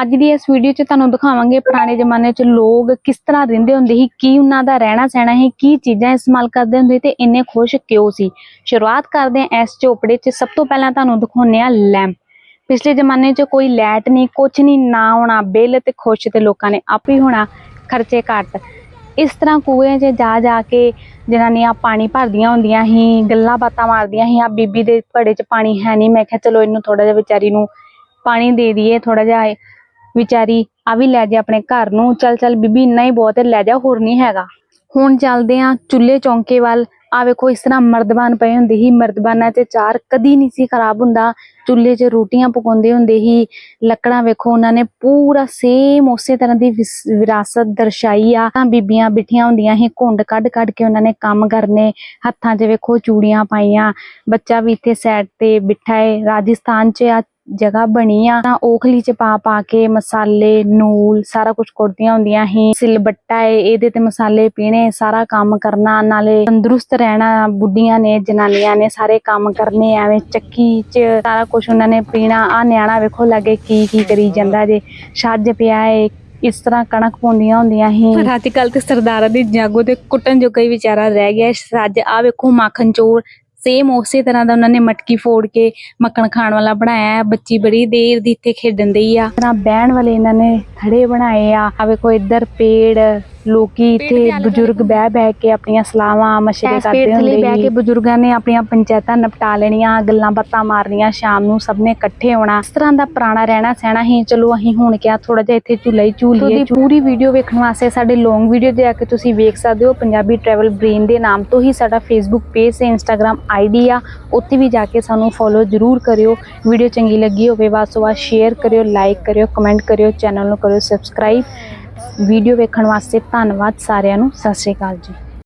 ਅੱਜ ਦੀ ਇਸ ਵੀਡੀਓ 'ਚ ਤੁਹਾਨੂੰ ਦਿਖਾਵਾਂਗੇ ਪੁਰਾਣੇ ਜ਼ਮਾਨੇ 'ਚ ਲੋਕ ਕਿਸ ਤਰ੍ਹਾਂ ਰਹਿੰਦੇ ਹੁੰਦੇ ਸੀ, ਕੀ ਉਹਨਾਂ ਦਾ ਰਹਿਣਾ ਸਹਿਣਾ ਸੀ, ਕੀ ਚੀਜ਼ਾਂ ਇਸਤੇਮਾਲ ਕਰਦੇ ਹੁੰਦੇ ਤੇ ਇੰਨੇ ਖੁਸ਼ ਕਿਉਂ ਸੀ। ਸ਼ੁਰੂਆਤ ਕਰਦੇ ਹਾਂ ਇਸ ਝੋਪੜੇ 'ਚ, ਸਭ ਤੋਂ ਪਹਿਲਾਂ ਤੁਹਾਨੂੰ ਦਿਖਾਉਂਦੇ ਆ ਲੈਂਪ। ਪਿਛਲੇ ਜ਼ਮਾਨੇ 'ਚ ਕੋਈ ਲਾਈਟ ਨਹੀਂ, ਕੁਛ ਨਹੀਂ, ਨਾ ਹੋਣਾ, ਬਿੱਲ ਤੇ ਖੁਸ਼ ਤੇ ਲੋਕਾਂ ਨੇ ਆਪ ਹੀ ਹੋਣਾ ਖਰਚੇ ਘੱਟ। ਇਸ ਤਰ੍ਹਾਂ ਕੂਏ 'ਚ ਜਾ ਜਾ ਕੇ ਜਨਾਨੀਆਂ ਪਾਣੀ ਭਰਦੀਆਂ ਹੁੰਦੀਆਂ ਸੀ, ਗੱਲਾਂ ਬਾਤਾਂ ਮਾਰਦੀਆਂ ਸੀ ਆ ਬੀਬੀ ਦੇ ਘੜੇ 'ਚ ਪਾਣੀ ਹੈ ਨਹੀਂ, ਮੈਂ ਕਿਹਾ ਚਲੋ ਇਹਨੂੰ ਥੋੜਾ ਜਿਹਾ ਵਿਚਾਰੀ ਨੂੰ ਪਾਣੀ ਦੇ ਦਈਏ ਥੋੜਾ ਜਿਹਾ ਵਿਚਾਰੀ, ਆ ਵੀ ਲੈ ਜਾ ਆਪਣੇ ਘਰ ਨੂੰ। ਚੱਲ ਚੱਲ ਬੀਬੀ, ਇੰਨਾ ਹੀ ਬਹੁਤ ਹੈ, ਲੈ ਜਾ, ਹੋਰ ਨਹੀਂ ਹੈਗਾ। ਹੁਣ ਚੱਲਦੇ ਆ ਚੁੱਲ੍ਹੇ ਚੌਂਕੇ ਵੱਲ। ਆ ਵੇਖੋ, ਇਸ ਤਰ੍ਹਾਂ ਮਰਦਬਾਨ ਪਏ ਹੁੰਦੇ ਸੀ। ਮਰਦਬਾਨਾਂ 'ਚ ਚਾਰ ਕਦੀ ਨਹੀਂ ਸੀ ਖਰਾਬ ਹੁੰਦਾ। ਚੁੱਲ੍ਹੇ 'ਚ ਰੋਟੀਆਂ ਪਕਾਉਂਦੇ ਹੁੰਦੇ ਸੀ। ਲੱਕੜਾਂ ਵੇਖੋ, ਉਹਨਾਂ ਨੇ ਪੂਰਾ ਸੇਮ ਉਸੇ ਤਰ੍ਹਾਂ ਦੀ ਵਿਸ- ਵਿਰਾਸਤ ਦਰਸਾਈ ਆ। ਤਾਂ ਬੀਬੀਆਂ ਬਿਠੀਆਂ ਹੁੰਦੀਆਂ ਸੀ, ਘੁੰਡ ਕੱਢ ਕੱਢ ਕੇ ਉਹਨਾਂ ਨੇ ਕੰਮ ਕਰਨੇ। ਹੱਥਾਂ 'ਚ ਵੇਖੋ, ਚੂੜੀਆਂ ਪਾਈਆਂ। ਬੱਚਾ ਵੀ ਇੱਥੇ ਸਾਈਡ ਤੇ ਬਿਠਾ ਹੈ ਰਾਜਸਥਾਨ 'ਚ ਆ। ਜਗ੍ਹਾ ਬਣੀ ਆ। ਤਾਂ ਓਖਲੀ 'ਚ ਪਾ ਪਾ ਕੇ ਮਸਾਲੇ, ਨੂਲ ਸਾਰਾ ਕੁਝ ਕੁੱਟਦੀਆਂ ਹੁੰਦੀਆਂ ਸੀ। ਸਿਲਬੱਟਾ ਏ, ਇਹਦੇ ਤੇ ਮਸਾਲੇ ਪੀਣੇ, ਸਾਰਾ ਕੰਮ ਕਰਨਾ। ਨਾਲੇ ਤੰਦਰੁਸਤ ਰਹਿਣਾ ਬੁੱਢੀਆਂ ਨੇ, ਜਨਾਨੀਆਂ ਨੇ, ਸਾਰੇ ਕੰਮ ਕਰਨੇ ਐਵੇਂ ਚੱਕੀ 'ਚ ਸਾਰਾ ਕੁਝ ਉਹਨਾਂ ਨੇ ਪੀਣਾ। ਆ ਨਿਆਣਾ ਵੇਖੋ ਲੱਗੇ ਕੀ ਕੀ ਕਰੀ ਜਾਂਦਾ ਜੇ। ਛੱਜ ਪਿਆ ਏ, ਇਸ ਤਰ੍ਹਾਂ ਕਣਕ ਪਾਉਂਦੀਆਂ ਹੁੰਦੀਆਂ ਸੀ। ਪਰ ਅੱਜ ਕੱਲ ਤੇ ਸਰਦਾਰਾਂ ਦੀ ਜਾਗੋ ਤੇ ਕੁੱਟਣ ਜੋ ਕਈ ਵਿਚਾਰਾ ਰਹਿ ਗਿਆ। ਸੱਜ ਆ ਵੇਖੋ ਮਾਖਣ ਚੋਰ ਸੇਮ ਉਸੇ ਤਰ੍ਹਾਂ ਦਾ ਉਹਨਾਂ ਨੇ ਮਟਕੀ ਫੋੜ ਕੇ ਮੱਖਣ ਖਾਣ ਵਾਲਾ ਬਣਾਇਆ ਬੱਚੀ ਬੜੀ ਦੇਰ ਦੀ ਇੱਥੇ ਖੇਡਣ ਦਈ ਆ। ਤਰ੍ਹਾਂ ਬਹਿਣ ਵਾਲੇ ਇਹਨਾਂ ਨੇ ਥੜੇ ਬਣਾਏ ਆ। ਆ ਵੇਖੋ ਇੱਧਰ ਪੇੜ ਲੋਕੀ ਇੱਥੇ ਬਜ਼ੁਰਗ ਬਹਿ ਬਹਿ ਕੇ ਆਪਣੀਆਂ ਸਲਾਹਾਂ ਮਸ਼ਵਰੇ ਕਰਦੇ ਹੁੰਦੇ ਬਹਿ ਕੇ ਬਜ਼ੁਰਗਾਂ ਨੇ ਆਪਣੀਆਂ ਪੰਚਾਇਤਾਂ ਨਿਪਟਾ ਲੈਣੀਆਂ ਗੱਲਾਂ ਬਾਤਾਂ ਮਾਰਨੀਆਂ ਸ਼ਾਮ ਨੂੰ ਸਭ ਨੇ ਇਕੱਠੇ ਹੋਣਾ। ਇਸ ਤਰ੍ਹਾਂ ਦਾ ਪੁਰਾਣਾ ਰਹਿਣਾ ਸਹਿਣਾ ਹੀ ਚਲੋ ਅਸੀਂ ਹੁਣ ਕਿਹਾ ਥੋੜਾ ਜਿਹਾ ਇੱਥੇ ਝੂਲਾ ਝੂਲੀਏ ਪੂਰੀ ਵੀਡੀਓ ਵੇਖਣ ਵਾਸਤੇ ਸਾਡੇ ਲੌਂਗ ਵੀਡੀਓ ਜਾ ਕੇ ਤੁਸੀਂ ਵੇਖ ਸਕਦੇ ਹੋ ਪੰਜਾਬੀ ਟਰੈਵਲ ਬ੍ਰੇਨ ਦੇ ਨਾਮ ਤੋਂ ਹੀ ਸਾਡਾ ਫੇਸਬੁੱਕ ਪੇਜ ਤੇ ਇੰਸਟਾਗ੍ਰam ਆਈਡੀ ਆ। ਉੱਥੇ ਵੀ ਜਾ ਕੇ ਸਾਨੂੰ ਫੋਲੋ ਜ਼ਰੂਰ ਕਰਿਓ। ਵੀਡੀਓ ਚੰਗੀ ਲੱਗੀ ਹੋਵੇ ਤੋਂ ਵੱਧ ਸ਼ੇਅਰ ਕਰਿਓ ਲਾਈਕ ਕਰਿਓ ਕਮੈਂਟ ਕਰਿਓ ਚੈਨਲ ਨੂੰ ਕਰਿਓ ਸਬਸਕ੍ਰਾਈਬ ਵੀਡੀਓ ਵੇਖਣ ਵਾਸਤੇ ਧੰਨਵਾਦ ਸਾਰਿਆਂ ਨੂੰ। ਸਤਿ ਸ਼੍ਰੀ ਅਕਾਲ ਜੀ।